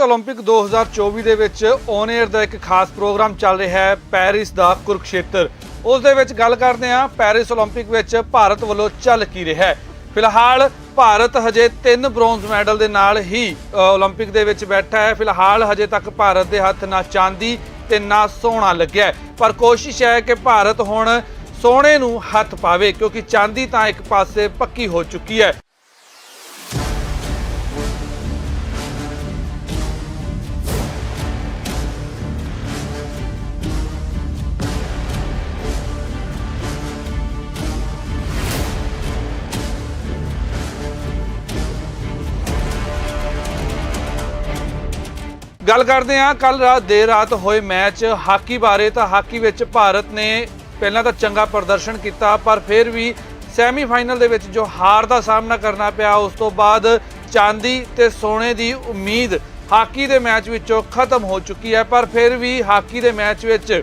Olympic 2024 ਦੇ ਵਿੱਚ on air ਦਾ ਇੱਕ ਖਾਸ ਪ੍ਰੋਗਰਾਮ ਚੱਲ ਰਿਹਾ ਹੈ ਪੈਰਿਸ ਦਾ ਕੁਰਕਸ਼ੇਤਰ। ਉਸ ਦੇ ਵਿੱਚ ਗੱਲ ਕਰਦੇ ਹਾਂ, ਪੈਰਿਸ 올림픽 ਵਿੱਚ ਭਾਰਤ ਵੱਲੋਂ ਚੱਲ ਕੀ ਰਿਹਾ ਹੈ। ਫਿਲਹਾਲ ਭਾਰਤ ਹਜੇ ਤਿੰਨ ਬ੍ਰੌਂਜ਼ ਮੈਡਲ ਦੇ ਨਾਲ ਹੀ ਓਲੰਪਿਕ ਦੇ ਵਿੱਚ ਬੈਠਾ ਹੈ। ਫਿਲਹਾਲ ਹਜੇ ਤੱਕ ਭਾਰਤ ਦੇ ਹੱਥ ਨਾ ਚਾਂਦੀ ਤੇ ਨਾ ਸੋਨਾ ਲੱਗਿਆ ਪਰ ਕੋਸ਼ਿਸ਼ ਹੈ ਕਿ ਭਾਰਤ ਹੁਣ ਸੋਨੇ ਨੂੰ ਹੱਥ ਪਾਵੇ, ਕਿਉਂਕਿ ਚਾਂਦੀ ਤਾਂ ਇੱਕ ਪਾਸੇ ਪੱਕੀ ਹੋ ਚੁੱਕੀ ਹੈ। ਗੱਲ ਕਰਦੇ ਹਾਂ ਕੱਲ ਰਾਤ ਦੇਰ ਰਾਤ ਹੋਏ ਮੈਚ ਹਾਕੀ ਬਾਰੇ। ਤਾਂ ਹਾਕੀ ਵਿੱਚ ਭਾਰਤ ਨੇ ਪਹਿਲਾਂ ਤਾਂ ਚੰਗਾ ਪ੍ਰਦਰਸ਼ਨ ਕੀਤਾ, ਪਰ ਫਿਰ ਵੀ ਸੈਮੀਫਾਈਨਲ ਦੇ ਵਿੱਚ ਜੋ ਹਾਰ ਦਾ ਸਾਹਮਣਾ ਕਰਨਾ ਪਿਆ, ਉਸ ਤੋਂ ਬਾਅਦ ਚਾਂਦੀ ਤੇ ਸੋਨੇ ਦੀ ਉਮੀਦ ਹਾਕੀ ਦੇ ਮੈਚ ਵਿੱਚੋਂ ਖਤਮ ਹੋ ਚੁੱਕੀ ਹੈ। ਪਰ ਫਿਰ ਵੀ ਹਾਕੀ ਦੇ ਮੈਚ ਵਿੱਚ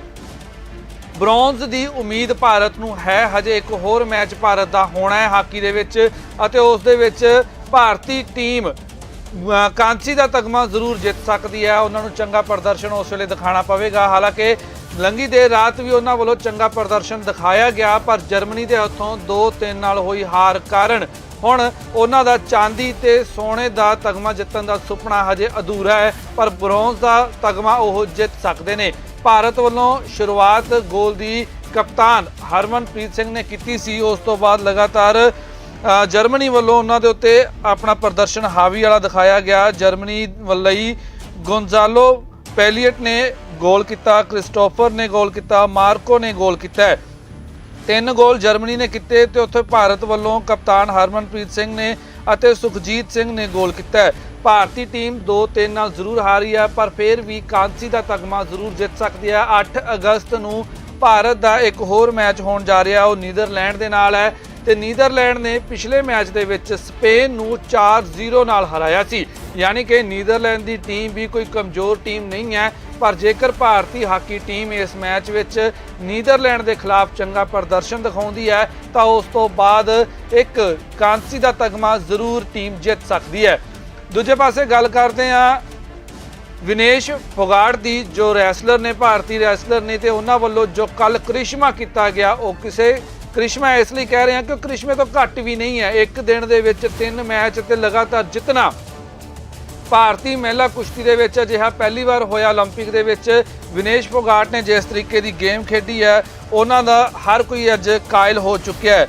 ਬ੍ਰੌਂਜ਼ ਦੀ ਉਮੀਦ ਭਾਰਤ ਨੂੰ ਹੈ। ਹਜੇ ਇੱਕ ਹੋਰ ਮੈਚ ਭਾਰਤ ਦਾ ਹੋਣਾ ਹੈ ਹਾਕੀ ਦੇ ਵਿੱਚ ਅਤੇ ਉਸ ਦੇ ਵਿੱਚ ਭਾਰਤੀ ਟੀਮ ਕਾਂਸੀ ਦਾ ਤਗਮਾ ਜ਼ਰੂਰ ਜਿੱਤ ਸਕਦੀ ਹੈ। ਉਹਨਾਂ ਨੂੰ ਚੰਗਾ ਪ੍ਰਦਰਸ਼ਨ ਉਸ ਵੇਲੇ ਦਿਖਾਣਾ ਪਵੇਗਾ। ਹਾਲਾਂਕਿ ਲੰਗੀ ਦੇਰ ਰਾਤ ਵੀ ਉਹਨਾਂ ਵੱਲੋਂ ਚੰਗਾ ਪ੍ਰਦਰਸ਼ਨ ਦਿਖਾਇਆ ਗਿਆ, ਪਰ ਜਰਮਨੀ ਦੇ ਹੱਥੋਂ 2-3 ਨਾਲ ਹੋਈ ਹਾਰ ਕਾਰਨ ਹੁਣ ਉਹਨਾਂ ਦਾ ਚਾਂਦੀ ਤੇ ਸੋਨੇ ਦਾ ਤਗਮਾ ਜਿੱਤਣ ਦਾ ਸੁਪਨਾ ਹਜੇ ਅਧੂਰਾ ਹੈ, ਪਰ ਬ੍ਰੌਂਜ਼ ਦਾ ਤਗਮਾ ਉਹ ਜਿੱਤ ਸਕਦੇ ਨੇ। ਭਾਰਤ ਵੱਲੋਂ ਸ਼ੁਰੂਆਤ ਗੋਲ ਦੀ ਕਪਤਾਨ ਹਰਮਨਪ੍ਰੀਤ ਸਿੰਘ ਨੇ ਕੀਤੀ ਸੀ। ਉਸ ਤੋਂ ਬਾਅਦ ਲਗਾਤਾਰ ਜਰਮਨੀ ਵੱਲੋਂ ਉਹਨਾਂ ਦੇ ਉੱਤੇ ਆਪਣਾ ਪ੍ਰਦਰਸ਼ਨ ਹਾਵੀ ਵਾਲਾ ਦਿਖਾਇਆ ਗਿਆ। ਜਰਮਨੀ ਵੱਲੋਂ ਹੀ ਪੈਲੀਅਟ ਨੇ ਗੋਲ ਕੀਤਾ, ਕ੍ਰਿਸਟੋਫਰ ਨੇ ਗੋਲ ਕੀਤਾ, ਮਾਰਕੋ ਨੇ ਗੋਲ ਕੀਤਾ ਤਿੰਨ ਗੋਲ ਜਰਮਨੀ ਨੇ ਕੀਤੇ ਤੇ ਉੱਥੇ ਭਾਰਤ ਵੱਲੋਂ ਕਪਤਾਨ ਹਰਮਨਪ੍ਰੀਤ ਸਿੰਘ ਨੇ ਅਤੇ ਸੁਖਜੀਤ ਸਿੰਘ ਨੇ ਗੋਲ ਕੀਤਾ ਭਾਰਤੀ ਟੀਮ 2-3 ਨਾਲ ਜ਼ਰੂਰ ਹਾਰੀ ਹੈ, ਪਰ ਫਿਰ ਵੀ ਕਾਂਸੀ ਦਾ ਤਗਮਾ ਜ਼ਰੂਰ ਜਿੱਤ ਸਕਦੀ ਹੈ। 8 ਅਗਸਤ ਨੂੰ ਭਾਰਤ ਦਾ ਇੱਕ ਹੋਰ ਮੈਚ ਹੋਣ ਜਾ ਰਿਹਾ, ਉਹ ਨੀਦਰਲੈਂਡ ਦੇ ਨਾਲ ਹੈ। ਤੇ ਨੀਦਰਲੈਂਡ ਨੇ ਪਿਛਲੇ ਮੈਚ ਦੇ ਵਿੱਚ ਸਪੇਨ ਨੂੰ 4-0 ਨਾਲ ਹਰਾਇਆ ਸੀ। ਯਾਨੀ ਕਿ ਨੀਦਰਲੈਂਡ ਦੀ ਟੀਮ ਵੀ ਕੋਈ ਕਮਜ਼ੋਰ ਟੀਮ ਨਹੀਂ ਹੈ, ਪਰ ਜੇਕਰ ਭਾਰਤੀ ਹਾਕੀ ਟੀਮ ਇਸ ਮੈਚ ਵਿੱਚ ਨੀਦਰਲੈਂਡ ਦੇ ਖਿਲਾਫ ਚੰਗਾ ਪ੍ਰਦਰਸ਼ਨ ਦਿਖਾਉਂਦੀ ਹੈ, ਤਾਂ ਉਸ ਤੋਂ ਬਾਅਦ ਇੱਕ ਕਾਂਸੀ ਦਾ ਤਗਮਾ ਜ਼ਰੂਰ ਟੀਮ ਜਿੱਤ ਸਕਦੀ ਹੈ। ਦੂਜੇ ਪਾਸੇ ਗੱਲ ਕਰਦੇ ਹਾਂ ਵਿਨੇਸ਼ ਫੋਗਾੜ ਦੀ, ਜੋ ਰੈਸਲਰ ਨੇ, ਭਾਰਤੀ ਰੈਸਲਰ ਨੇ ਤੇ ਉਹਨਾਂ ਵੱਲੋਂ ਜੋ ਕੱਲ ਕ੍ਰਿਸ਼ਮਾ ਕੀਤਾ ਗਿਆ, ਉਹ ਕਿਸੇ ਕ੍ਰਿਸ਼ਮਾ ਇਸ ਲਈ ਕਹਿ ਰਹੇ ਹਾਂ ਕਿ ਉਹ ਕ੍ਰਿਸ਼ਮੇ ਤੋਂ ਘੱਟ ਵੀ ਨਹੀਂ ਹੈ ਇੱਕ ਦਿਨ ਦੇ ਵਿੱਚ ਤਿੰਨ ਮੈਚ ਤੇ ਲਗਾਤਾਰ ਜਿੱਤਣਾ ਭਾਰਤੀ ਮਹਿਲਾ ਕੁਸ਼ਤੀ ਦੇ ਵਿੱਚ ਅਜਿਹਾ ਪਹਿਲੀ ਵਾਰ ਹੋਇਆ 올림픽 ਦੇ ਵਿੱਚ ਵਿਨੇਸ਼ ਫੋਗਾਟ ਨੇ ਜਿਸ ਤਰੀਕੇ ਦੀ ਗੇਮ ਖੇਡੀ ਹੈ ਉਹਨਾਂ ਦਾ ਹਰ ਕੋਈ ਅੱਜ ਕਾਇਲ ਹੋ ਚੁੱਕਿਆ ਹੈ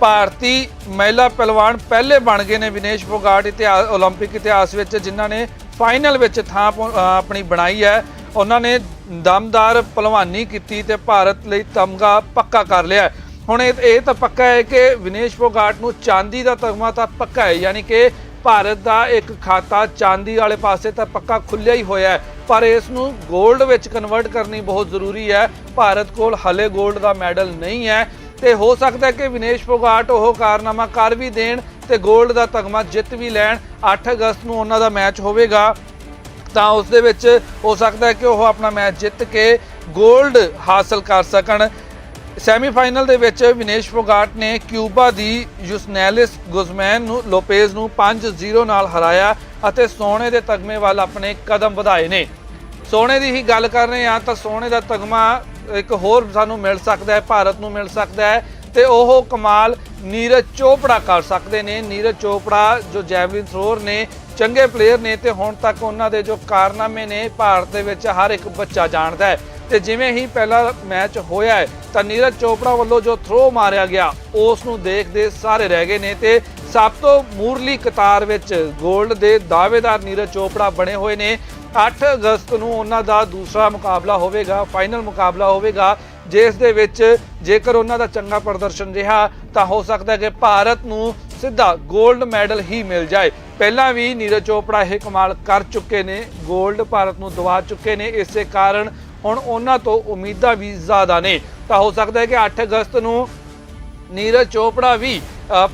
ਭਾਰਤੀ ਮਹਿਲਾ ਪਹਿਲਵਾਨ ਪਹਿਲੇ ਬਣ ਗਏ ਨੇ ਵਿਨੇਸ਼ ਫੋਗਾਟ ਇਤਿਹਾਸ 올림픽 ਇਤਿਹਾਸ ਵਿੱਚ ਜਿਨ੍ਹਾਂ ਨੇ ਫਾਈਨਲ ਵਿੱਚ ਥਾਂ ਪਹੁੰ- ਅ, ਆਪਣੀ ਬਣਾਈ ਹੈ ਉਹਨਾਂ ਨੇ ਦਮਦਾਰ ਪਹਿਲਵਾਨੀ ਕੀਤੀ ਤੇ ਭਾਰਤ ਲਈ ਤਮਗਾ ਪੱਕਾ ਕਰ ਲਿਆ ਹੈ। ਹੁਣ ਇਹ ਇਹ ਤਾਂ ਪੱਕਾ ਹੈ ਕਿ ਵਿਨੇਸ਼ ਫੋਗਾਟ ਨੂੰ ਚਾਂਦੀ ਦਾ ਤਗਮਾ ਤਾਂ ਪੱਕਾ ਹੈ, ਯਾਨੀ ਕਿ ਭਾਰਤ ਦਾ ਇੱਕ ਖਾਤਾ ਚਾਂਦੀ ਵਾਲੇ ਪਾਸੇ ਤਾਂ ਪੱਕਾ ਖੁੱਲਿਆ ਹੀ ਹੋਇਆ ਹੈ। ਪਰ ਇਸ ਨੂੰ 골ਡ ਵਿੱਚ ਕਨਵਰਟ ਕਰਨੀ ਬਹੁਤ ਜ਼ਰੂਰੀ ਹੈ। ਭਾਰਤ ਕੋਲ ਹਲੇ 골ਡ ਦਾ ਮੈਡਲ ਨਹੀਂ ਹੈ ਤੇ ਹੋ ਸਕਦਾ ਹੈ ਕਿ ਵਿਨੇਸ਼ ਫੋਗਾਟ ਉਹ ਕਾਰਨਾਮਾ ਕਰ ਵੀ ਦੇਣ ਤੇ 골ਡ ਦਾ ਤਗਮਾ ਜਿੱਤ ਵੀ ਲੈਣ। 8 ਅਗਸਤ ਨੂੰ ਉਹਨਾਂ ਦਾ ਮੈਚ ਹੋਵੇਗਾ। ਤਾਂ ਉਸ ਦੇ ਵਿੱਚ ਹੋ ਸਕਦਾ ਹੈ ਕਿ ਉਹ ਆਪਣਾ ਮੈਚ ਜਿੱਤ ਕੇ 골ਡ ਹਾਸਲ ਕਰ ਸਕਣ। ਸੈਮੀਫਾਈਨਲ ਦੇ ਵਿੱਚ ਵਿਨੇਸ਼ ਫੋਗਾਟ ਨੇ ਕਿਊਬਾ ਦੀ ਯੂਸਨੈਲਿਸ ਗੁਜ਼ਮੈਨ ਨੂੰ ਲੋਪੇਜ਼ ਨੂੰ 5-0 ਨਾਲ ਹਰਾਇਆ ਅਤੇ ਸੋਨੇ ਦੇ ਤਗਮੇ ਵੱਲ ਆਪਣੇ ਕਦਮ ਵਧਾਏ ਨੇ। ਸੋਨੇ ਦੀ ਹੀ ਗੱਲ ਕਰ ਰਹੇ ਹਾਂ ਤਾਂ ਸੋਨੇ ਦਾ ਤਗਮਾ ਇੱਕ ਹੋਰ ਸਾਨੂੰ ਮਿਲ ਸਕਦਾ ਹੈ, ਭਾਰਤ ਨੂੰ ਮਿਲ ਸਕਦਾ ਹੈ ਤੇ ਉਹ ਕਮਾਲ ਨੀਰਜ ਚੋਪੜਾ ਕਰ ਸਕਦੇ ਨੇ। ਨੀਰਜ ਚੋਪੜਾ ਜੋ ਜੈਵਲਿਨ ਥਰੋਰ ਨੇ, ਚੰਗੇ ਪਲੇਅਰ ਨੇ ਤੇ ਹੁਣ ਤੱਕ ਉਹਨਾਂ ਦੇ ਜੋ ਕਾਰਨਾਮੇ ਨੇ, ਭਾਰਤ ਦੇ ਵਿੱਚ ਹਰ ਇੱਕ ਬੱਚਾ ਜਾਣਦਾ ਹੈ। ਤੇ ਜਿਵੇਂ ਹੀ ਪਹਿਲਾ ਮੈਚ ਹੋਇਆ ਹੈ, ਤਾਂ ਨੀਰਜ ਚੋਪੜਾ ਵੱਲੋਂ ਜੋ ਥਰੋ ਮਾਰਿਆ ਗਿਆ ਉਸ ਨੂੰ ਦੇਖਦੇ ਸਾਰੇ ਰਹਿ ਗਏ ਨੇ ਤੇ ਸਭ ਤੋਂ ਮੂਰਲੀ ਕਤਾਰ ਵਿੱਚ 골ਡ ਦੇ ਦਾਅਵੇਦਾਰ ਨੀਰਜ ਚੋਪੜਾ ਬਣੇ ਹੋਏ ਨੇ। 8 ਅਗਸਤ ਨੂੰ ਉਹਨਾਂ ਦਾ ਦੂਸਰਾ ਮੁਕਾਬਲਾ ਹੋਵੇਗਾ ਫਾਈਨਲ ਮੁਕਾਬਲਾ ਹੋਵੇਗਾ, ਜਿਸ ਦੇ ਵਿੱਚ ਜੇਕਰ ਉਹਨਾਂ ਦਾ ਚੰਗਾ ਪ੍ਰਦਰਸ਼ਨ ਰਿਹਾ, ਤਾਂ ਹੋ ਸਕਦਾ ਕਿ ਭਾਰਤ ਨੂੰ ਸਿੱਧਾ 골ਡ ਮੈਡਲ ਹੀ ਮਿਲ ਜਾਏ। ਪਹਿਲਾਂ ਵੀ ਨੀਰਜ ਚੋਪੜਾ ਇਹ ਕਮਾਲ ਕਰ ਚੁੱਕੇ ਨੇ 골ਡ ਭਾਰਤ ਨੂੰ ਦਵਾ ਚੁੱਕੇ ਨੇ, ਇਸੇ ਕਾਰਨ ਹੁਣ ਉਹਨਾਂ ਤੋਂ ਉਮੀਦਾਂ ਵੀ ਜ਼ਿਆਦਾ ਨੇ। ਤਾਂ ਹੋ ਸਕਦਾ ਹੈ ਕਿ 8 ਅਗਸਤ ਨੂੰ ਨੀਰਜ ਚੋਪੜਾ ਵੀ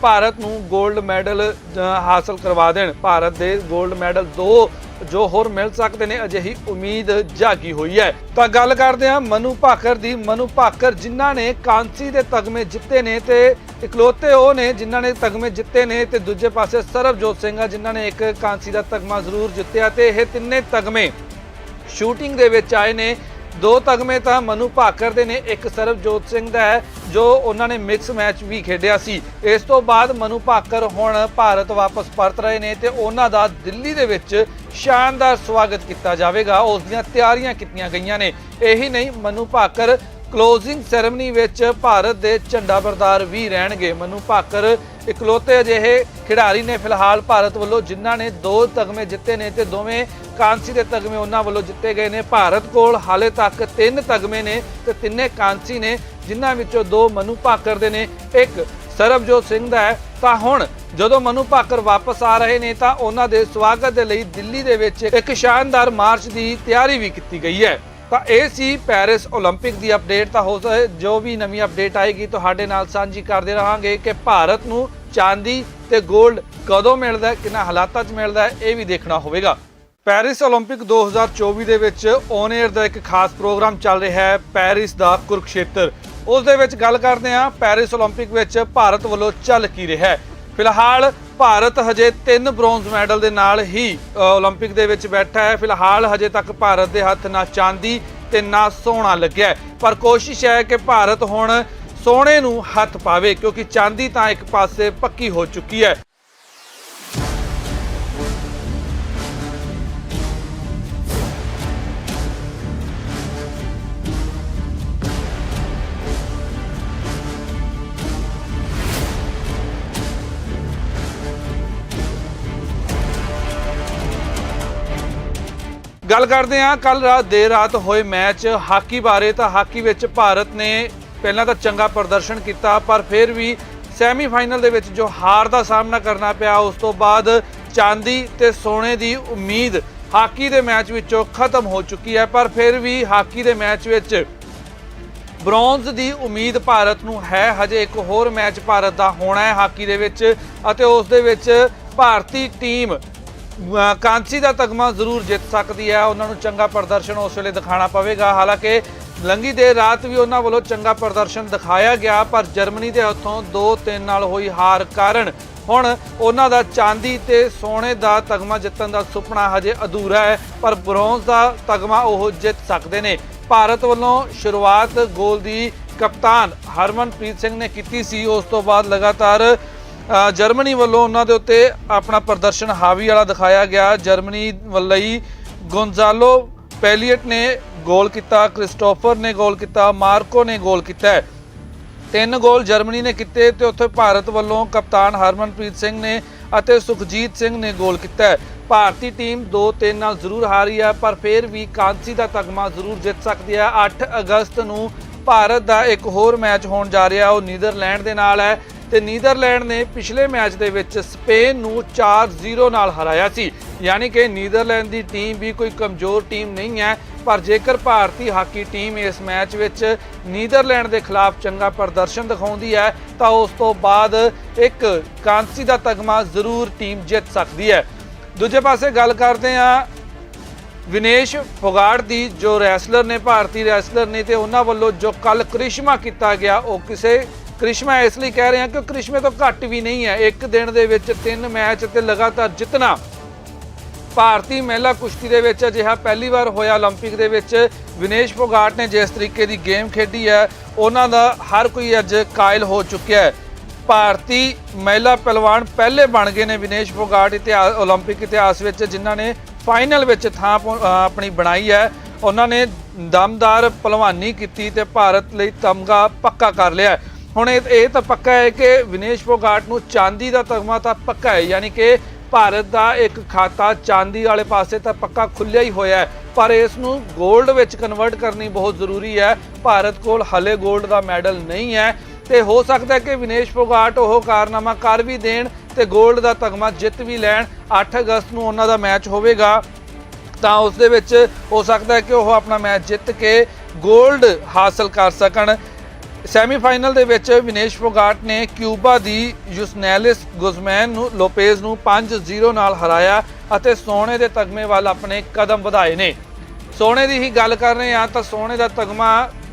ਭਾਰਤ ਨੂੰ 골ਡ ਮੈਡਲ ਹਾਸਲ ਕਰਵਾ ਦੇਣ। ਭਾਰਤ ਦੇ 골ਡ ਮੈਡਲ ਦੋ ਜੋ ਹੋਰ ਮਿਲ ਸਕਦੇ ਨੇ, ਅਜਿਹੀ ਉਮੀਦ ਜਾਗੀ ਹੋਈ ਹੈ। ਤਾਂ ਗੱਲ ਕਰਦੇ ਹਾਂ ਮਨੂ ਭਾਕਰ ਦੀ। ਮਨੂ ਭਾਕਰ, ਜਿਨ੍ਹਾਂ ਨੇ ਕਾਂਸੀ ਦੇ ਤਗਮੇ ਜਿੱਤੇ ਨੇ ਤੇ ਇਕਲੌਤੇ ਉਹ ਨੇ ਜਿਨ੍ਹਾਂ ਨੇ ਤਗਮੇ ਜਿੱਤੇ ਨੇ ਤੇ ਦੂਜੇ ਪਾਸੇ ਸਰਬਜੋਤ ਸਿੰਘ ਆ, ਜਿਨ੍ਹਾਂ ਨੇ ਇੱਕ ਕਾਂਸੀ ਦਾ ਤਗਮਾ ਜ਼ਰੂਰ ਜਿੱਤਿਆ ਤੇ ਇਹ ਤਿੰਨੇ ਤਗਮੇ ਸ਼ੂਟਿੰਗ ਦੇ ਵਿੱਚ ਆਏ ਨੇ। ਦੋ ਤਗਮੇ ਤਾਂ ਮਨੂ ਭਾਕਰ ਦੇ ਨੇ, ਇੱਕ ਸਰਬਜੋਤ ਸਿੰਘ ਦਾ ਹੈ, ਜੋ ਉਹਨਾਂ ਨੇ ਮਿਕਸ ਮੈਚ ਵੀ ਖੇਡਿਆ ਸੀ। ਇਸ ਤੋਂ ਬਾਅਦ ਮਨੂ ਭਾਕਰ ਹੁਣ ਭਾਰਤ ਵਾਪਸ ਪਰਤ ਰਹੇ ਨੇ ਤੇ ਉਹਨਾਂ ਦਾ ਦਿੱਲੀ ਦੇ ਵਿੱਚ ਸ਼ਾਨਦਾਰ ਸਵਾਗਤ ਕੀਤਾ ਜਾਵੇਗਾ। ਉਸ ਦੀਆਂ ਤਿਆਰੀਆਂ ਕੀਤੀਆਂ ਗਈਆਂ ਨੇ। ਇਹੀ ਨਹੀਂ, ਮਨੂ ਭਾਕਰ ਕਲੋਜ਼ਿੰਗ ਸੈਰੇਮਨੀ ਵਿੱਚ ਭਾਰਤ ਦੇ ਝੰਡਾ ਬਰਦਾਰ ਵੀ ਰਹਿਣਗੇ। ਮਨੂ ਭਾਕਰ ਇਕਲੌਤੇ ਅਜਿਹੇ ਖਿਡਾਰੀ ਨੇ ਫਿਲਹਾਲ ਭਾਰਤ ਵੱਲੋਂ ਜਿਨ੍ਹਾਂ ਨੇ ਦੋ ਤਗਮੇ ਜਿੱਤੇ ਨੇ ਤੇ ਦੋਵੇਂ ਕਾਂਸੀ ਦੇ ਤਗਮੇ ਉਹਨਾਂ ਵੱਲੋਂ ਜਿੱਤੇ ਗਏ ਨੇ। ਭਾਰਤ ਕੋਲ ਹਾਲੇ ਤੱਕ ਤਿੰਨ ਤਗਮੇ ਨੇ ਤੇ ਤਿੰਨੇ ਕਾਂਸੀ ਨੇ, ਜਿਨ੍ਹਾਂ ਵਿੱਚੋਂ ਦੋ ਮਨੂ ਭਾਕਰ ਦੇ ਨੇ। ਇੱਕ ਸਰਬਜੋਤ ਸਿੰਘ ਦਾ ਹੈ। ਤਾਂ ਹੁਣ ਜਦੋਂ ਮਨੂ ਭਾਕਰ ਵਾਪਸ ਆ ਰਹੇ ਨੇ ਤਾਂ ਉਹਨਾਂ ਦੇ ਸਵਾਗਤ ਦੇ ਲਈ ਦਿੱਲੀ ਦੇ ਵਿੱਚ ਇੱਕ ਸ਼ਾਨਦਾਰ ਮਾਰਚ ਦੀ ਤਿਆਰੀ ਵੀ ਕੀਤੀ ਗਈ ਹੈ। ਤਾਂ ਇਹ ਸੀ ਪੈਰਿਸ 올림픽 ਦੀ ਅਪਡੇਟ। ਤਾਂ ਹੋ ਸਕੇ ਜੋ ਵੀ ਨਵੀਂ ਅਪਡੇਟ ਆਏਗੀ, ਤੁਹਾਡੇ ਨਾਲ ਸਾਂਝੀ ਕਰਦੇ ਰਹਾਂਗੇ ਕਿ ਭਾਰਤ ਨੂੰ ਚਾਂਦੀ ਤੇ 골ਡ ਕਦੋਂ ਮਿਲਦਾ ਕਿੰਨਾ ਹਾਲਾਤਾਂ 'ਚ ਮਿਲਦਾ ਇਹ ਵੀ ਦੇਖਣਾ ਹੋਵੇਗਾ। ਪੈਰਿਸ 올림픽 2024 ਦੇ ਵਿੱਚ ਔਨ 에ਅਰ ਦਾ ਇੱਕ ਖਾਸ ਪ੍ਰੋਗਰਾਮ ਚੱਲ ਰਿਹਾ ਹੈ ਪੈਰਿਸ ਦਾ ਕੁਰਕਸ਼ੇਤਰ। ਉਸ ਦੇ ਵਿੱਚ ਗੱਲ ਕਰਦੇ ਹਾਂ, ਪੈਰਿਸ 올림픽 ਵਿੱਚ ਭਾਰਤ ਵੱਲੋਂ ਚੱਲ ਕੀ ਰਿਹਾ ਹੈ। ਫਿਲਹਾਲ ਭਾਰਤ ਹਜੇ ਤਿੰਨ ਬ੍ਰੌਂਜ਼ ਮੈਡਲ ਦੇ ਨਾਲ ਹੀ ਅ, 올림픽 ਦੇ ਵਿੱਚ ਬੈਠਾ ਹੈ ਫਿਲਹਾਲ ਹਜੇ ਤੱਕ ਭਾਰਤ ਦੇ ਹੱਥ ਨਾ ਚਾਂਦੀ ਤੇ ਨਾ ਸੋਨਾ ਲੱਗਿਆ ਹੈ। ਪਰ ਕੋਸ਼ਿਸ਼ ਹੈ ਕਿ ਭਾਰਤ ਹੁਣ ਸੋਨੇ ਨੂੰ ਹੱਥ ਪਾਵੇ ਕਿਉਂਕਿ ਚਾਂਦੀ ਤਾਂ ਇੱਕ ਪਾਸੇ ਪੱਕੀ ਹੋ ਚੁੱਕੀ ਹੈ ਗੱਲ ਕਰਦੇ ਹਾਂ ਕੱਲ ਰਾਤ ਦੇਰ ਰਾਤ ਹੋਏ ਮੈਚ ਹਾਕੀ ਬਾਰੇ। ਤਾਂ ਹਾਕੀ ਵਿੱਚ ਭਾਰਤ ਨੇ ਪਹਿਲਾਂ ਤਾਂ ਚੰਗਾ ਪ੍ਰਦਰਸ਼ਨ ਕੀਤਾ, ਪਰ ਫਿਰ ਵੀ ਸੈਮੀਫਾਈਨਲ ਦੇ ਵਿੱਚ ਜੋ ਹਾਰ ਦਾ ਸਾਹਮਣਾ ਕਰਨਾ ਪਿਆ, ਉਸ ਤੋਂ ਬਾਅਦ ਚਾਂਦੀ ਤੇ ਸੋਨੇ ਦੀ ਉਮੀਦ ਹਾਕੀ ਦੇ ਮੈਚ ਵਿੱਚੋਂ ਖਤਮ ਹੋ ਚੁੱਕੀ ਹੈ, ਪਰ ਫਿਰ ਵੀ ਹਾਕੀ ਦੇ ਮੈਚ ਵਿੱਚ ਬ੍ਰੌਂਜ਼ ਦੀ ਉਮੀਦ ਭਾਰਤ ਨੂੰ ਹੈ। ਹਜੇ ਇੱਕ ਹੋਰ ਮੈਚ ਭਾਰਤ ਦਾ ਹੋਣਾ ਹੈ ਹਾਕੀ ਦੇ ਵਿੱਚ ਅਤੇ ਉਸ ਦੇ ਵਿੱਚ ਭਾਰਤੀ ਟੀਮ ਕਾਂਸੀ ਦਾ ਤਗਮਾ ਜ਼ਰੂਰ ਜਿੱਤ ਸਕਦੀ ਹੈ। ਉਹਨਾਂ ਨੂੰ ਚੰਗਾ ਪ੍ਰਦਰਸ਼ਨ ਉਸ ਵੇਲੇ ਦਿਖਾਣਾ ਪਵੇਗਾ। ਹਾਲਾਂਕਿ ਲੰਗੀ ਦੇ ਰਾਤ ਵੀ ਉਹਨਾਂ ਵੱਲੋਂ ਚੰਗਾ ਪ੍ਰਦਰਸ਼ਨ ਦਿਖਾਇਆ ਗਿਆ, ਪਰ ਜਰਮਨੀ ਦੇ ਹੱਥੋਂ 2-3 ਨਾਲ ਹੋਈ ਹਾਰ ਕਾਰਨ ਹੁਣ ਉਹਨਾਂ ਦਾ ਚਾਂਦੀ ਤੇ ਸੋਨੇ ਦਾ ਤਗਮਾ ਜਿੱਤਣ ਦਾ ਸੁਪਨਾ ਹਜੇ ਅਧੂਰਾ ਹੈ, ਪਰ ਬ੍ਰੌਂਜ਼ ਦਾ ਤਗਮਾ ਉਹ ਜਿੱਤ ਸਕਦੇ ਨੇ। ਭਾਰਤ ਵੱਲੋਂ ਸ਼ੁਰੂਆਤ ਗੋਲ ਦੀ ਕਪਤਾਨ ਹਰਮਨਪ੍ਰੀਤ ਸਿੰਘ ਨੇ ਕੀਤੀ ਸੀ। ਉਸ ਤੋਂ ਬਾਅਦ ਲਗਾਤਾਰ ਜਰਮਨੀ ਵੱਲੋਂ ਉਹਨਾਂ ਦੇ ਉੱਤੇ ਆਪਣਾ ਪ੍ਰਦਰਸ਼ਨ ਹਾਵੀ ਵਾਲਾ ਦਿਖਾਇਆ ਗਿਆ। ਜਰਮਨੀ ਵੱਲੋਂ ਹੀ ਪੈਲੀਅਟ ਨੇ ਗੋਲ ਕੀਤਾ, ਕ੍ਰਿਸਟੋਫਰ ਨੇ ਗੋਲ ਕੀਤਾ, ਮਾਰਕੋ ਨੇ ਗੋਲ ਕੀਤਾ। ਤਿੰਨ ਗੋਲ ਜਰਮਨੀ ਨੇ ਕੀਤੇ ਤੇ ਉੱਥੇ ਭਾਰਤ ਵੱਲੋਂ ਕਪਤਾਨ ਹਰਮਨਪ੍ਰੀਤ ਸਿੰਘ ਨੇ ਅਤੇ ਸੁਖਜੀਤ ਸਿੰਘ ਨੇ ਗੋਲ ਕੀਤਾ। ਭਾਰਤੀ ਟੀਮ 2-3 ਨਾਲ ਜ਼ਰੂਰ ਹਾਰੀ ਹੈ ਪਰ ਫਿਰ ਵੀ ਕਾਂਸੀ ਦਾ ਤਗਮਾ ਜ਼ਰੂਰ ਜਿੱਤ ਸਕਦੀ ਹੈ 8 ਅਗਸਤ ਨੂੰ ਭਾਰਤ ਦਾ ਇੱਕ ਹੋਰ ਮੈਚ ਹੋਣ ਜਾ ਰਿਹਾ, ਉਹ ਨੀਦਰਲੈਂਡ ਦੇ ਨਾਲ ਹੈ। ਤੇ ਨੀਦਰਲੈਂਡ ਨੇ ਪਿਛਲੇ ਮੈਚ ਦੇ ਵਿੱਚ ਸਪੇਨ ਨੂੰ 4-0 ਨਾਲ ਹਰਾਇਆ ਸੀ। ਯਾਨੀ ਕਿ ਨੀਦਰਲੈਂਡ ਦੀ ਟੀਮ ਵੀ ਕੋਈ ਕਮਜ਼ੋਰ ਟੀਮ ਨਹੀਂ ਹੈ, ਪਰ ਜੇਕਰ ਭਾਰਤੀ ਹਾਕੀ ਟੀਮ ਇਸ ਮੈਚ ਵਿੱਚ ਨੀਦਰਲੈਂਡ ਦੇ ਖਿਲਾਫ ਚੰਗਾ ਪ੍ਰਦਰਸ਼ਨ ਦਿਖਾਉਂਦੀ ਹੈ, ਤਾਂ ਉਸ ਤੋਂ ਬਾਅਦ ਇੱਕ ਕਾਂਸੀ ਦਾ ਤਗਮਾ ਜ਼ਰੂਰ ਟੀਮ ਜਿੱਤ ਸਕਦੀ ਹੈ। ਦੂਜੇ ਪਾਸੇ ਗੱਲ ਕਰਦੇ ਹਾਂ ਵਿਨੇਸ਼ ਫੋਗਾੜ ਦੀ, ਜੋ ਰੈਸਲਰ ਨੇ, ਭਾਰਤੀ ਰੈਸਲਰ ਨੇ ਤੇ ਉਹਨਾਂ ਵੱਲੋਂ ਜੋ ਕੱਲ ਕ੍ਰਿਸ਼ਮਾ ਕੀਤਾ ਗਿਆ, ਉਹ ਕਿਸੇ ਕ੍ਰਿਸ਼ਮਾ ਇਸ ਲਈ ਕਹਿ ਰਹੇ ਹਾਂ ਕਿ ਕ੍ਰਿਸ਼ਮੇ ਤੋਂ ਘੱਟ ਵੀ ਨਹੀਂ ਹੈ ਇੱਕ ਦਿਨ ਦੇ ਵਿੱਚ ਤਿੰਨ ਮੈਚ ਤੇ ਲਗਾਤਾਰ ਜਿੱਤਣਾ ਭਾਰਤੀ ਮਹਿਲਾ ਕੁਸ਼ਤੀ ਦੇ ਵਿੱਚ ਅਜਿਹਾ ਪਹਿਲੀ ਵਾਰ ਹੋਇਆ 올림픽 ਦੇ ਵਿੱਚ ਵਿਨੇਸ਼ ਫੋਗਾਟ ਨੇ ਜਿਸ ਤਰੀਕੇ ਦੀ ਗੇਮ ਖੇਡੀ ਹੈ ਉਹਨਾਂ ਦਾ ਹਰ ਕੋਈ ਅੱਜ ਕਾਇਲ ਹੋ ਚੁੱਕਿਆ ਹੈ ਭਾਰਤੀ ਮਹਿਲਾ ਪਹਿਲਵਾਨ ਪਹਿਲੇ ਬਣ ਗਏ ਨੇ ਵਿਨੇਸ਼ ਫੋਗਾਟ ਇਤਿਹਾਸ 올림픽 ਇਤਿਹਾਸ ਵਿੱਚ ਜਿਨ੍ਹਾਂ ਨੇ ਫਾਈਨਲ ਵਿੱਚ ਥਾਂ ਪਹੁੰ- ਅਹ ਆਪਣੀ ਬਣਾਈ ਹੈ ਉਹਨਾਂ ਨੇ ਦਮਦਾਰ ਪਹਿਲਵਾਨੀ ਕੀਤੀ ਤੇ ਭਾਰਤ ਲਈ ਤਮਗਾ ਪੱਕਾ ਕਰ ਲਿਆ ਹੈ। ਹੁਣ ਇਹ ਇਹ ਤਾਂ ਪੱਕਾ ਹੈ ਕਿ ਵਿਨੇਸ਼ ਫੋਗਾਟ ਨੂੰ ਚਾਂਦੀ ਦਾ ਤਗਮਾ ਤਾਂ ਪੱਕਾ ਹੈ, ਯਾਨੀ ਕਿ ਭਾਰਤ ਦਾ ਇੱਕ ਖਾਤਾ ਚਾਂਦੀ ਵਾਲੇ ਪਾਸੇ ਤਾਂ ਪੱਕਾ ਖੁੱਲਿਆ ਹੀ ਹੋਇਆ ਪਰ ਇਸ ਨੂੰ 골ਡ ਵਿੱਚ ਕਨਵਰਟ ਕਰਨੀ ਬਹੁਤ ਜ਼ਰੂਰੀ ਹੈ। ਭਾਰਤ ਕੋਲ ਹਲੇ 골ਡ ਦਾ ਮੈਡਲ ਨਹੀਂ ਹੈ ਤੇ ਹੋ ਸਕਦਾ ਹੈ ਕਿ ਵਿਨੇਸ਼ ਫੋਗਾਟ ਉਹ ਕਾਰਨਾਮਾ ਕਰ ਵੀ ਦੇਣ ਤੇ 골ਡ ਦਾ ਤਗਮਾ ਜਿੱਤ ਵੀ ਲੈਣ। 8 ਅਗਸਤ ਨੂੰ ਉਹਨਾਂ ਦਾ ਮੈਚ ਹੋਵੇਗਾ। ਤਾਂ ਉਸ ਦੇ ਵਿੱਚ ਹੋ ਸਕਦਾ ਹੈ ਕਿ ਉਹ ਆਪਣਾ ਮੈਚ ਜਿੱਤ ਕੇ 골ਡ ਹਾਸਲ ਕਰ ਸਕਣ। ਸੈਮੀਫਾਈਨਲ ਦੇ ਵਿੱਚ ਵਿਨੇਸ਼ ਫੋਗਾਟ ਨੇ ਕਿਊਬਾ ਦੀ ਯੂਸਨੈਲਿਸ ਗੁਜ਼ਮੈਨ ਨੂੰ ਲੋਪੇਜ਼ ਨੂੰ 5-0 ਨਾਲ ਹਰਾਇਆ ਅਤੇ ਸੋਨੇ ਦੇ ਤਗਮੇ ਵੱਲ ਆਪਣੇ ਕਦਮ ਵਧਾਏ ਨੇ। ਸੋਨੇ ਦੀ ਹੀ ਗੱਲ ਕਰ ਰਹੇ ਹਾਂ ਤਾਂ ਸੋਨੇ ਦਾ ਤਗਮਾ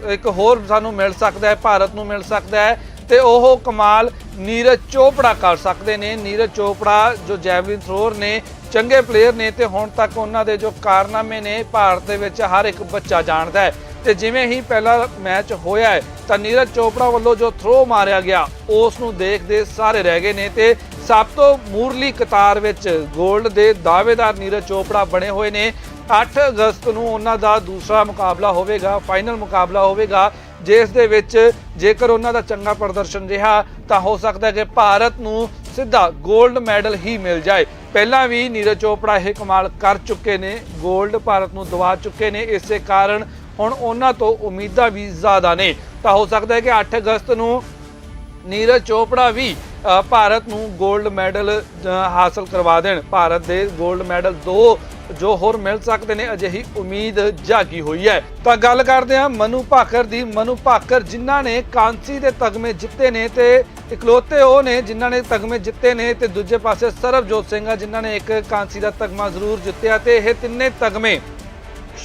ਇੱਕ ਹੋਰ ਸਾਨੂੰ ਮਿਲ ਸਕਦਾ ਹੈ, ਭਾਰਤ ਨੂੰ ਮਿਲ ਸਕਦਾ ਹੈ ਤੇ ਉਹ ਕਮਾਲ ਨੀਰਜ ਚੋਪੜਾ ਕਰ ਸਕਦੇ ਨੇ। ਨੀਰਜ ਚੋਪੜਾ ਜੋ ਜੈਵਲਿਨ ਥਰੋਰ ਨੇ, ਚੰਗੇ ਪਲੇਅਰ ਨੇ ਤੇ ਹੁਣ ਤੱਕ ਉਹਨਾਂ ਦੇ ਜੋ ਕਾਰਨਾਮੇ ਨੇ, ਭਾਰਤ ਦੇ ਵਿੱਚ ਹਰ ਇੱਕ ਬੱਚਾ ਜਾਣਦਾ ਹੈ। ਤੇ ਜਿਵੇਂ ਹੀ ਪਹਿਲਾ ਮੈਚ ਹੋਇਆ ਹੈ, ਤਾਂ ਨੀਰਜ ਚੋਪੜਾ ਵੱਲੋਂ ਜੋ ਥਰੋ ਮਾਰਿਆ ਗਿਆ, ਉਸ ਨੂੰ ਦੇਖਦੇ ਸਾਰੇ ਰਹਿ ਗਏ ਨੇ ਤੇ ਸਭ ਤੋਂ ਮੂਰਲੀ ਕਤਾਰ ਵਿੱਚ 골ਡ ਦੇ ਦਾਅਵੇਦਾਰ ਨੀਰਜ ਚੋਪੜਾ ਬਣੇ ਹੋਏ ਨੇ। 8 ਅਗਸਤ ਨੂੰ ਉਹਨਾਂ ਦਾ ਦੂਸਰਾ ਮੁਕਾਬਲਾ ਹੋਵੇਗਾ ਫਾਈਨਲ ਮੁਕਾਬਲਾ ਹੋਵੇਗਾ, ਜਿਸ ਦੇ ਵਿੱਚ ਜੇਕਰ ਉਹਨਾਂ ਦਾ ਚੰਗਾ ਪ੍ਰਦਰਸ਼ਨ ਰਿਹਾ, ਤਾਂ ਹੋ ਸਕਦਾ ਹੈ ਕਿ ਭਾਰਤ ਨੂੰ ਸਿੱਧਾ 골ਡ ਮੈਡਲ ਹੀ ਮਿਲ ਜਾਏ। ਪਹਿਲਾਂ ਵੀ ਨੀਰਜ ਚੋਪੜਾ ਇਹ ਕਮਾਲ ਕਰ ਚੁੱਕੇ ਨੇ 골ਡ ਭਾਰਤ ਨੂੰ ਦਵਾ ਚੁੱਕੇ ਨੇ, ਇਸੇ ਕਾਰਨ ਹੁਣ ਉਹਨਾਂ ਤੋਂ ਉਮੀਦਾਂ ਵੀ ਜ਼ਿਆਦਾ ਨੇ। ਤਾਂ ਹੋ ਸਕਦਾ ਹੈ ਕਿ 8 ਅਗਸਤ ਨੂੰ ਨੀਰਜ ਚੋਪੜਾ ਵੀ ਭਾਰਤ ਨੂੰ 골ਡ ਮੈਡਲ ਹਾਸਲ ਕਰਵਾ ਦੇਣ। ਭਾਰਤ ਦੇ 골ਡ ਮੈਡਲ ਦੋ ਜੋ ਹੋਰ ਮਿਲ ਸਕਦੇ ਨੇ, ਅਜਿਹੀ ਉਮੀਦ ਜਾਗੀ ਹੋਈ ਹੈ। ਤਾਂ ਗੱਲ ਕਰਦੇ ਹਾਂ ਮਨੂ ਭਾਕਰ ਦੀ। ਮਨੂ ਭਾਕਰ, ਜਿਨ੍ਹਾਂ ਨੇ ਕਾਂਸੀ ਦੇ ਤਗਮੇ ਜਿੱਤੇ ਨੇ ਤੇ ਇਕਲੌਤੇ ਉਹ ਨੇ ਜਿਨ੍ਹਾਂ ਨੇ ਤਗਮੇ ਜਿੱਤੇ ਨੇ ਤੇ ਦੂਜੇ ਪਾਸੇ ਸਰਬਜੋਤ ਸਿੰਘ ਆ, ਜਿਨ੍ਹਾਂ ਨੇ ਇੱਕ ਕਾਂਸੀ ਦਾ ਤਗਮਾ ਜ਼ਰੂਰ ਜਿੱਤਿਆ ਤੇ ਇਹ ਤਿੰਨੇ ਤਗਮੇ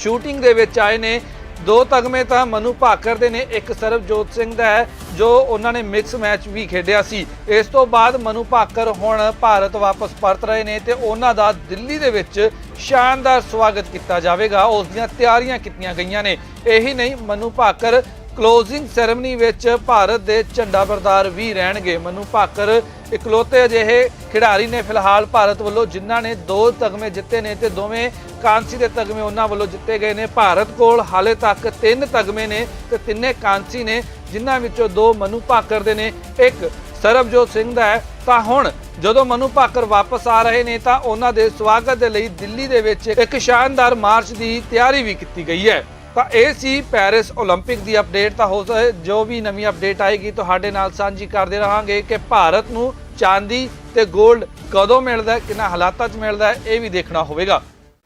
ਸ਼ੂਟਿੰਗ ਦੇ ਵਿੱਚ ਆਏ ਨੇ। ਦੋ ਤਗਮੇ ਤਾਂ ਮਨੂ ਭਾਕਰ ਦੇ ਨੇ, ਇੱਕ ਸਰਬਜੋਤ ਸਿੰਘ ਦਾ ਹੈ, ਜੋ ਉਹਨਾਂ ਨੇ ਮਿਕਸ ਮੈਚ ਵੀ ਖੇਡਿਆ ਸੀ। ਇਸ ਤੋਂ ਬਾਅਦ ਮਨੂ ਭਾਕਰ ਹੁਣ ਭਾਰਤ ਵਾਪਸ ਪਰਤ ਰਹੇ ਨੇ ਤੇ ਉਹਨਾਂ ਦਾ ਦਿੱਲੀ ਦੇ ਵਿੱਚ ਸ਼ਾਨਦਾਰ ਸਵਾਗਤ ਕੀਤਾ ਜਾਵੇਗਾ। ਉਸ ਦੀਆਂ ਤਿਆਰੀਆਂ ਕੀਤੀਆਂ ਗਈਆਂ ਨੇ। ਇਹੀ ਨਹੀਂ, ਮਨੂ ਭਾਕਰ ਕਲੋਜ਼ਿੰਗ ਸੈਰੇਮਨੀ ਵਿੱਚ ਭਾਰਤ ਦੇ ਝੰਡਾ ਬਰਦਾਰ ਵੀ ਰਹਿਣਗੇ। ਮਨੂ ਭਾਕਰ ਇਕਲੌਤੇ ਅਜਿਹੇ ਖਿਡਾਰੀ ਨੇ ਫਿਲਹਾਲ ਭਾਰਤ ਵੱਲੋਂ ਜਿਨ੍ਹਾਂ ਨੇ ਦੋ ਤਗਮੇ ਜਿੱਤੇ ਨੇ ਤੇ ਦੋਵੇਂ ਕਾਂਸੀ ਦੇ ਤਗਮੇ ਉਹਨਾਂ ਵੱਲੋਂ ਜਿੱਤੇ ਗਏ ਨੇ ਭਾਰਤ ਕੋਲ ਹਾਲੇ ਤੱਕ ਤਿੰਨ ਤਗਮੇ ਨੇ ਤੇ ਤਿੰਨੇ ਕਾਂਸੀ ਨੇ ਜਿਨ੍ਹਾਂ ਵਿੱਚੋਂ ਦੋ ਮਨੂ ਭਾਕਰ ਦੇ ਨੇ ਇੱਕ ਸਰਬਜੋਤ ਸਿੰਘ ਦਾ ਹੈ ਤਾਂ ਹੁਣ ਜਦੋਂ ਮਨੂ ਭਾਕਰ ਵਾਪਸ ਆ ਰਹੇ ਨੇ ਤਾਂ ਉਹਨਾਂ ਦੇ ਸਵਾਗਤ ਦੇ ਲਈ ਦਿੱਲੀ ਦੇ ਵਿੱਚ ਇੱਕ ਸ਼ਾਨਦਾਰ ਮਾਰਚ ਦੀ ਤਿਆਰੀ ਵੀ ਕੀਤੀ ਗਈ ਹੈ ਤਾਂ ਇਹ ਸੀ ਪੈਰਿਸ 올림픽 ਦੀ ਅਪਡੇਟ ਤਾਂ ਹੋ ਸਕੇ ਜੋ ਵੀ ਨਵੀਂ ਅਪਡੇਟ ਆਏਗੀ ਤੁਹਾਡੇ ਨਾਲ ਸਾਂਝੀ ਕਰਦੇ ਰਹਾਂਗੇ ਕਿ ਭਾਰਤ ਨੂੰ ਚਾਂਦੀ ਤੇ 골ਡ ਕਦੋਂ ਮਿਲਦਾ ਹੈ, ਕਿੰਨਾ ਹਾਲਾਤਾਂ 'ਚ ਮਿਲਦਾ ਹੈ, ਇਹ ਵੀ ਦੇਖਣਾ ਹੋਵੇਗਾ।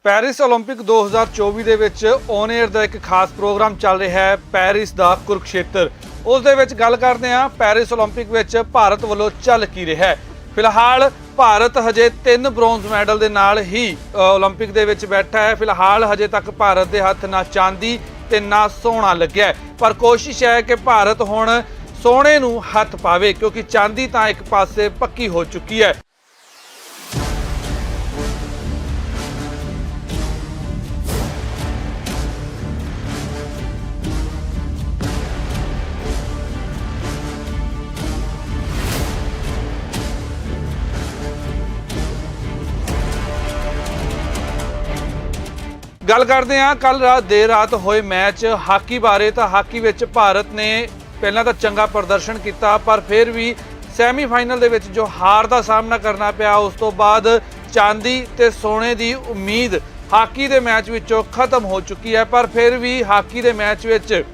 ਪੈਰਿਸ 올림픽 2024 ਦੇ ਵਿੱਚ ਔਨ 에ਅਰ ਦਾ ਇੱਕ ਖਾਸ ਪ੍ਰੋਗਰਾਮ ਚੱਲ ਰਿਹਾ ਹੈ ਪੈਰਿਸ ਦਾ ਕੁਰਕਸ਼ੇਤਰ। ਉਸ ਦੇ ਵਿੱਚ ਗੱਲ ਕਰਦੇ ਹਾਂ ਪੈਰਿਸ 올림픽 ਵਿੱਚ ਭਾਰਤ ਵੱਲੋਂ ਚੱਲ ਕੀ ਰਿਹਾ ਹੈ। ਫਿਲਹਾਲ ਭਾਰਤ ਹਜੇ ਤਿੰਨ ਬ੍ਰੌਂਜ਼ ਮੈਡਲ ਦੇ ਨਾਲ ਹੀ 올림픽 ਦੇ ਵਿੱਚ ਬੈਠਾ ਹੈ। ਫਿਲਹਾਲ ਹਜੇ ਤੱਕ ਭਾਰਤ ਦੇ ਹੱਥ ਨਾ ਚਾਂਦੀ ਤੇ ਨਾ ਸੋਨਾ ਲੱਗਿਆ ਪਰ ਕੋਸ਼ਿਸ਼ ਹੈ ਕਿ ਭਾਰਤ ਹੁਣ ਸੋਨੇ ਨੂੰ ਹੱਥ ਪਾਵੇ, ਕਿਉਂਕਿ ਚਾਂਦੀ ਤਾਂ ਇੱਕ ਪਾਸੇ ਪੱਕੀ ਹੋ ਚੁੱਕੀ ਹੈ। ਗੱਲ ਕਰਦੇ ਹਾਂ ਕੱਲ ਰਾਤ ਦੇਰ ਰਾਤ ਹੋਏ ਮੈਚ ਹਾਕੀ ਬਾਰੇ, ਤਾਂ ਹਾਕੀ ਵਿੱਚ ਭਾਰਤ ਨੇ ਪਹਿਲਾਂ ਤਾਂ ਚੰਗਾ ਪ੍ਰਦਰਸ਼ਨ ਕੀਤਾ, ਪਰ ਫਿਰ ਵੀ ਸੈਮੀਫਾਈਨਲ ਦੇ ਵਿੱਚ ਜੋ ਹਾਰ ਦਾ ਸਾਹਮਣਾ ਕਰਨਾ ਪਿਆ, ਉਸ ਤੋਂ ਬਾਅਦ ਚਾਂਦੀ ਤੇ ਸੋਨੇ ਦੀ ਉਮੀਦ ਹਾਕੀ ਦੇ ਮੈਚ ਵਿੱਚੋਂ ਖਤਮ ਹੋ ਚੁੱਕੀ ਹੈ, ਪਰ ਫਿਰ ਵੀ ਹਾਕੀ ਦੇ ਮੈਚ ਵਿੱਚ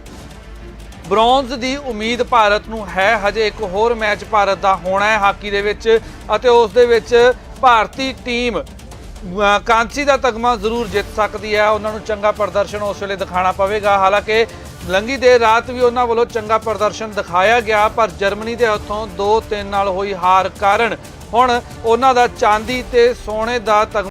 ਬ੍ਰੌਂਜ਼ ਦੀ ਉਮੀਦ ਭਾਰਤ ਨੂੰ ਹੈ, ਹਜੇ ਇੱਕ ਹੋਰ ਮੈਚ ਭਾਰਤ ਦਾ ਹੋਣਾ ਹੈ ਹਾਕੀ ਦੇ ਵਿੱਚ ਅਤੇ ਉਸ ਦੇ ਵਿੱਚ ਭਾਰਤੀ ਟੀਮ ਕਾਂਸੀ ਦਾ ਤਗਮਾ ਜ਼ਰੂਰ ਜਿੱਤ ਸਕਦੀ ਹੈ, ਉਹਨਾਂ ਨੂੰ ਚੰਗਾ ਪ੍ਰਦਰਸ਼ਨ ਉਸ ਵੇਲੇ ਦਿਖਾਣਾ ਪਵੇਗਾ। ਹਾਲਾਂਕਿ ਲੰਗੀ ਦੇ ਰਾਤ ਵੀ ਉਹਨਾਂ ਵੱਲੋਂ ਚੰਗਾ ਪ੍ਰਦਰਸ਼ਨ ਦਿਖਾਇਆ ਗਿਆ, ਪਰ ਜਰਮਨੀ ਦੇ ਹੱਥੋਂ 2-3 ਨਾਲ ਹੋਈ ਹਾਰ ਕਾਰਨ ਹੁਣ ਉਹਨਾਂ ਦਾ ਚਾਂਦੀ ਤੇ ਸੋਨੇ ਦਾ ਤਗਮਾ